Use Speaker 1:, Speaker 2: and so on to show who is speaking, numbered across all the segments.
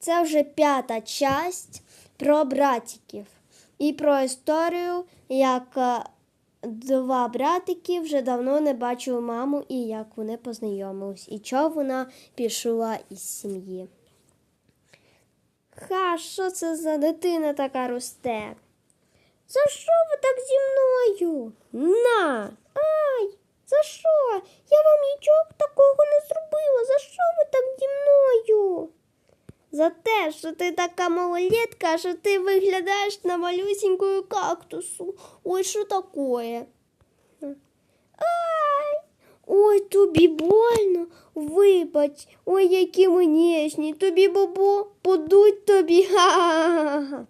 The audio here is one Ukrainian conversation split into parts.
Speaker 1: Це вже п'ята часть про братиків і про історію, як е, два братики вже давно не бачили маму і як вони познайомились, і чого вона пішла із сім'ї. Ха, що це за дитина така росте? За що ви так зі мною? На! Ай! За що? Я вам нічого такого не зробила. За що ви так зі мною? Те, що ти така малолетка, що ти виглядаєш на малюсенькую кактусу. Ой, що таке? Ай! Ой, тобі больно. Вибач, ой, які ми ніжні. Тобі бобо, подуть тобі. Ха-ха-ха.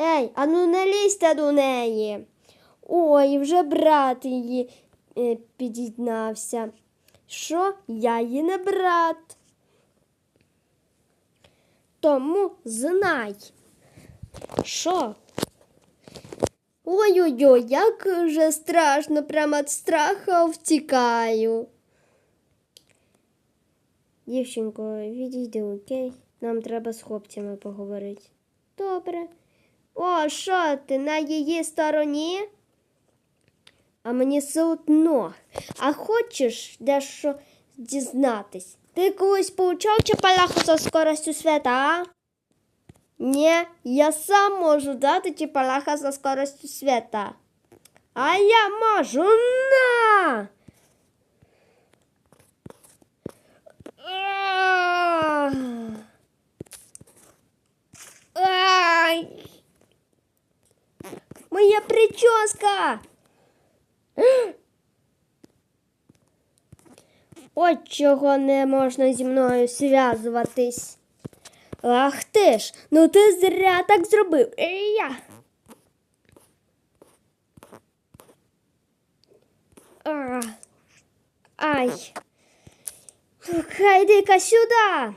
Speaker 1: Ей, а ну не лізьте до неї. Ой, вже брат її е, підігнався. Що? Я її не брат. Тому знай. Що? Ой-ой-ой, як вже страшно, прямо від страха втікаю. Дівчинко, відійди, окей? Нам треба з хлопцями поговорити. Добре. О, що ти на її стороні? А мені все одно. А хочеш дещо дізнатись? Ти колись получав чапалаху за скоростю света, а? Ні, я сам можу дати чапалаха за скоростю света. А я можу на. Ах. Ай! Моя прическа! От чого не можна зі мною зв'язуватись. Ах ти ж, ну ти зря так зробив. І я. А, ай. Хай йди-ка сюди.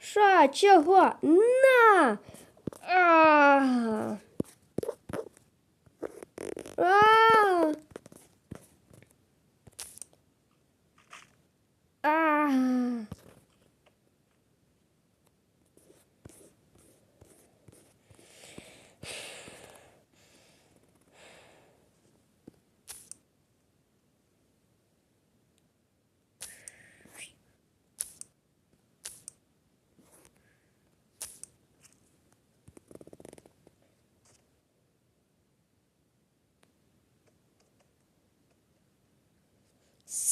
Speaker 1: Що, чого? На! А! А! А!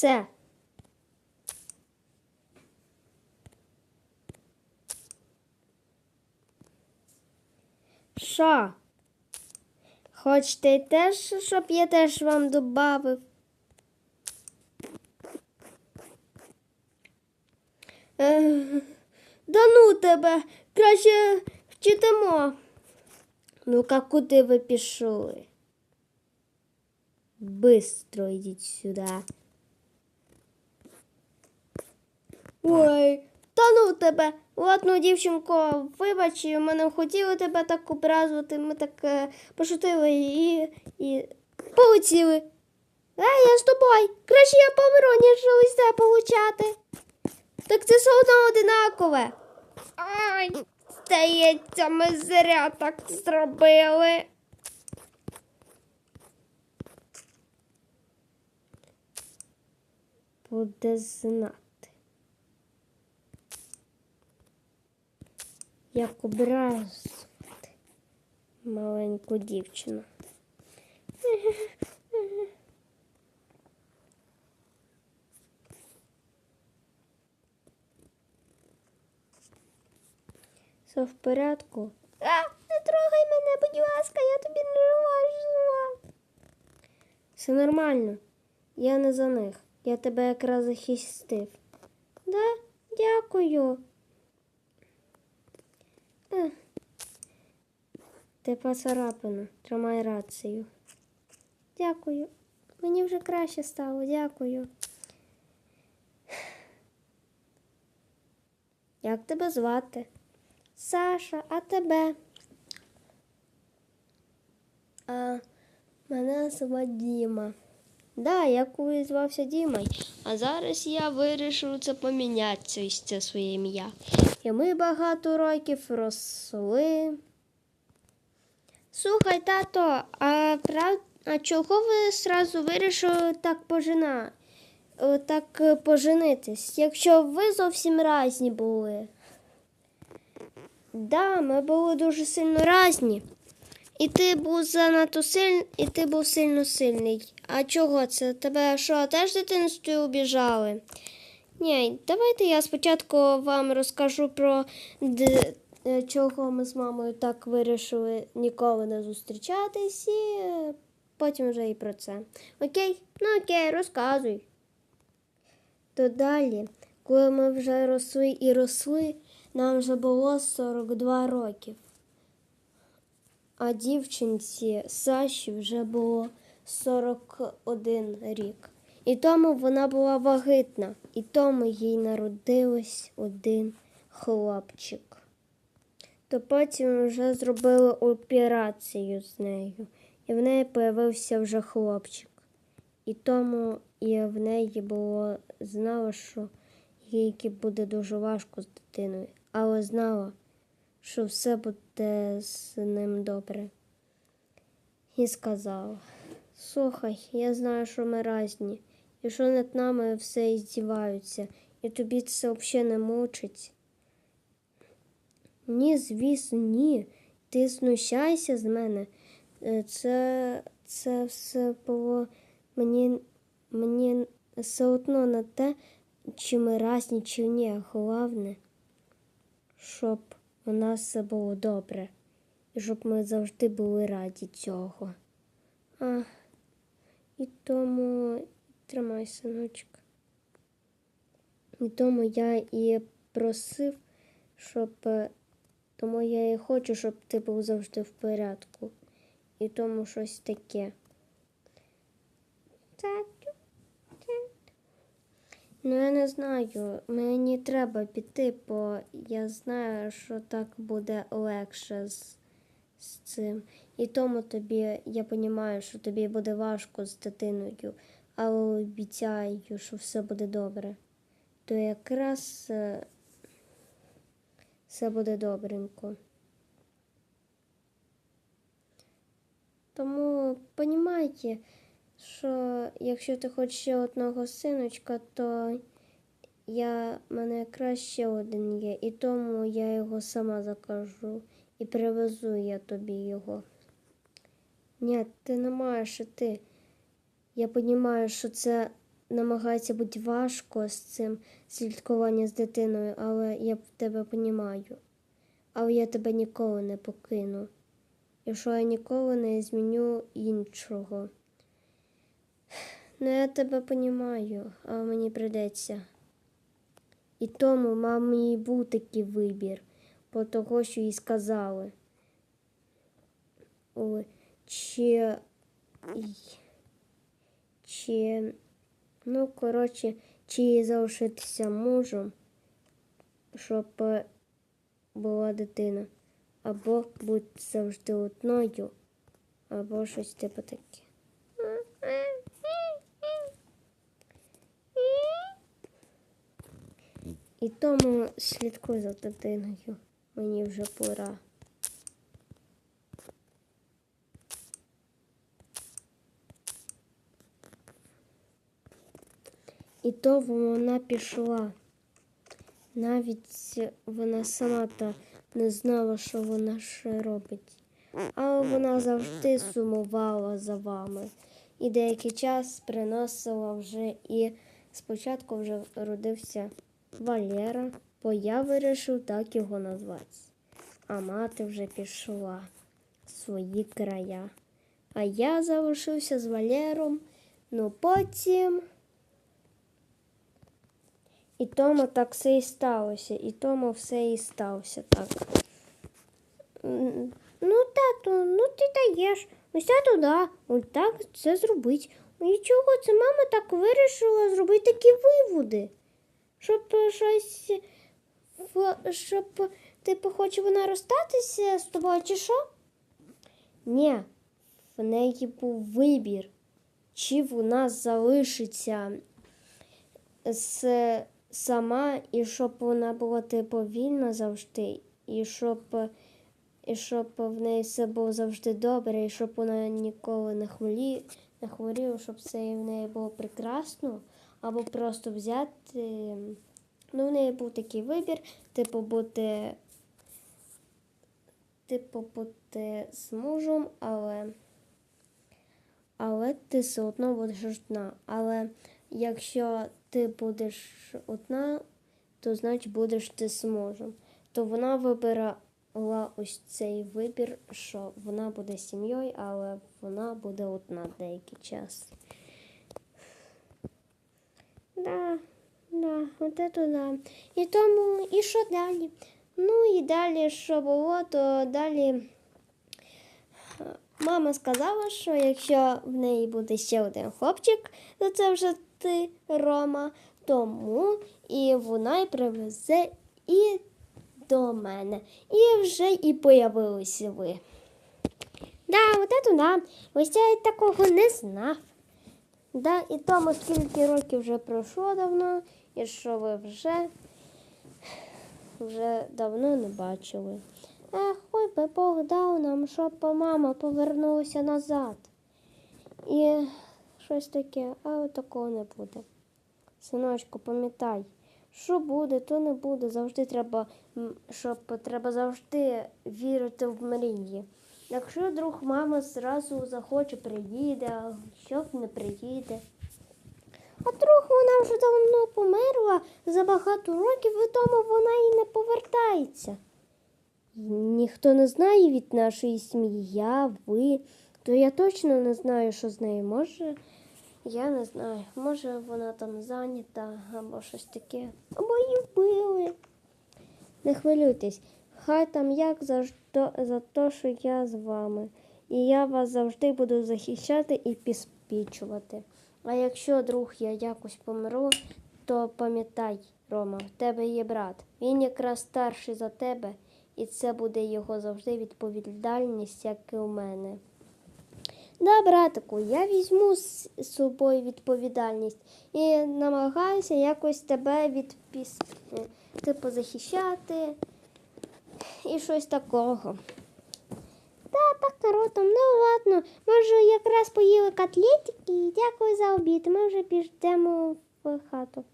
Speaker 1: Все. Що? Хочете теж, щоб я теж вам? Ех, Да ну тебе, краще вчитимо. Ну-ка, куди ви пішли? Бистро йдіть сюди. Ой, та ну тебе. Ладно, дівчинко, вибач, ми не хотіли тебе так образувати. Ми так е, пошутили і, і полетіли. А я з тобою. Краще я помру, ніж лисе получати. Так це все одно одинакове. Ай, здається, ми зря так зробили. Буде знати. Як образувати маленьку дівчину. Все в порядку? А, не трогай мене, будь ласка, я тобі не зла. Все нормально. Я не за них. Я тебе якраз захистив. Да, дякую. Ех. Ти поцарапана. Тримай рацію. Дякую. Мені вже краще стало, дякую. Як тебе звати? Саша, а тебе? А мене звати Діма. Да, я колись звався Дімой, А зараз я вирішив це поміняти це, своє ім'я. І ми багато років росли. Слухай, тато, а прав... а чого ви зразу вирішили так пожина... е, так е, поженитись, якщо ви зовсім разні були? Да, ми були дуже сильно разні. І ти був занадто сильний, і ти був сильно сильний. А чого це? Тебе що, теж в дитинстві обіжали? Ні, давайте я спочатку вам розкажу про д... чого ми з мамою так вирішили ніколи не зустрічатись, і е, потім вже і про це. Окей? Ну окей, розказуй. То далі, коли ми вже росли і росли, нам вже було 42 років. А дівчинці Саші вже було 41 рік. І тому вона була вагітна, і тому їй народилось один хлопчик. То потім вже зробили операцію з нею, і в неї появився вже хлопчик. І тому і в неї було знала, що їй буде дуже важко з дитиною, але знала, що все буде з ним добре. І сказала: Слухай, я знаю, що ми разні, і що над нами все здіваються, і тобі це взагалі не мучить. Ні, звісно, ні. Ти знущайся з мене. Е, Це, це все було мені, мені все одно на те, чи ми разні, чи ні. Головне, щоб у нас все було добре, і щоб ми завжди були раді цього. А, і тому тримай, синочок. І тому я і просив, щоб тому я і хочу, щоб ти був завжди в порядку. І тому щось таке. Ну, я не знаю. Мені треба піти, бо я знаю, що так буде легше з, з цим. І тому тобі, я розумію, що тобі буде важко з дитиною, але обіцяю, що все буде добре. То якраз е, все буде добренько. Тому понімайте, що якщо ти хочеш ще одного синочка, то я мене краще один є, і тому я його сама закажу і привезу я тобі його. Ні, ти не маєш іти. Я розумію, що це намагається бути важко з цим слідкуванням з дитиною, але я тебе розумію. Але я тебе ніколи не покину. І що я ніколи не зміню іншого. Ну, я тебе розумію, але мені придеться. І тому мамі був такий вибір, по того, що їй сказали. Чи, чи, ну, коротше, чи залишитися мужем, щоб е, була дитина, або бути завжди одною, або щось типу таке. І тому слідкуй за дитиною. Мені вже пора. І то вона пішла. Навіть вона сама та не знала, що вона ще робить. Але вона завжди сумувала за вами. І деякий час приносила вже і спочатку вже родився Валера, бо я вирішив так його назвати. А мати вже пішла в свої края. А я залишився з Валером, ну потім. І тому так все і сталося, і тому все і сталося так. Ну, тату, ну ти даєш. Ось тату, да, ось так це зробить. Ну і чого це мама так вирішила зробити такі виводи? Щоб е, щось, щоб, типу, хоче вона розстатися з тобою, чи що? Ні, в неї був вибір, чи вона залишиться с- сама, і щоб вона була типу вільна завжди, і щоб, і щоб в неї все було завжди добре, і щоб вона ніколи не хворі, не хворіла, щоб все в неї було прекрасно, або просто взяти. Ну, в неї був такий вибір, типу, бути, типу, бути з мужем, але але ти все одно будеш одна. Але якщо ти будеш одна, то значить будеш ти з мужем. То вона вибирала ось цей вибір, що вона буде сім'єю, але вона буде одна деякий час. Да, да, от це да. І тому, і що далі? Ну і далі, що було, то далі. Мама сказала, що якщо в неї буде ще один хлопчик, то це вже ти, Рома, тому і вона й привезе і до мене. І вже і появилися ви. Да, от це да. Ось я й такого не знав. Да, і тому скільки років вже пройшло давно, і що ви вже, вже давно не бачили. Ех, ой би Бог дав нам, щоб мама повернулася назад. І щось таке, але такого не буде. Синочку, пам'ятай, що буде, то не буде. Завжди треба, щоб треба завжди вірити в мрії. Якщо друг мама зразу захоче, приїде, а щоб не приїде. А друг вона вже давно померла за багато років, і тому вона і не повертається. Ніхто не знає від нашої сім'ї, я, ви, то я точно не знаю, що з нею. Може, я не знаю. Може, вона там зайнята або щось таке. Або її вбили. Не хвилюйтесь, хай там як за, за те, що я з вами. І я вас завжди буду захищати і підспічувати. А якщо друг я якось помру, то пам'ятай, Рома, в тебе є брат. Він якраз старший за тебе, і це буде його завжди відповідальність, як і у мене. Да, братику, я візьму з собою відповідальність і намагаюся якось тебе відпіс... е, типу, захищати і щось такого. Та, так, наротом, ну ладно, ми вже якраз поїли котлетики і дякую за обід. Ми вже підемо в хату.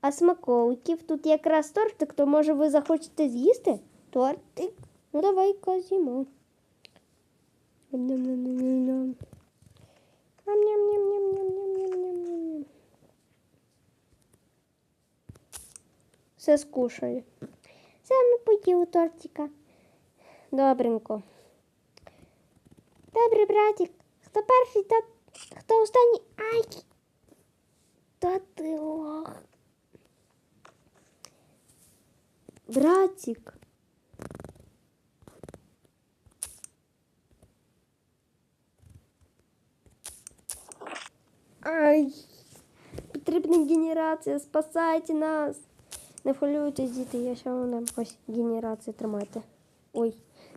Speaker 1: А смаколиків тут якраз тортик, то може ви захочете з'їсти? Тортик. Ну давай казімо. Все скушали. Все, ми поїли тортика. Добренько. Добре, братик. Хто перший, та хто останній? Ай! Та ти лох. Братик. Ай! Потрібна генерація, спасайте нас. Не хвилюйтесь, діти, я ще вам ось генерація тримайте. Ой,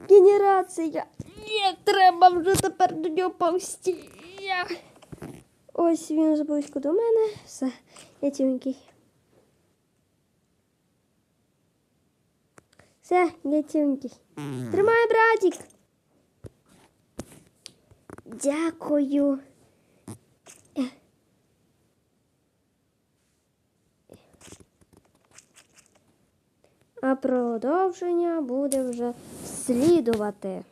Speaker 1: генерація! Ні, треба вже тепер до нього повсти. Ось він вже до мене. Все, я тіленький. Все, я тіленький. Тримай, братик. Дякую. А продовження буде вже слідувати.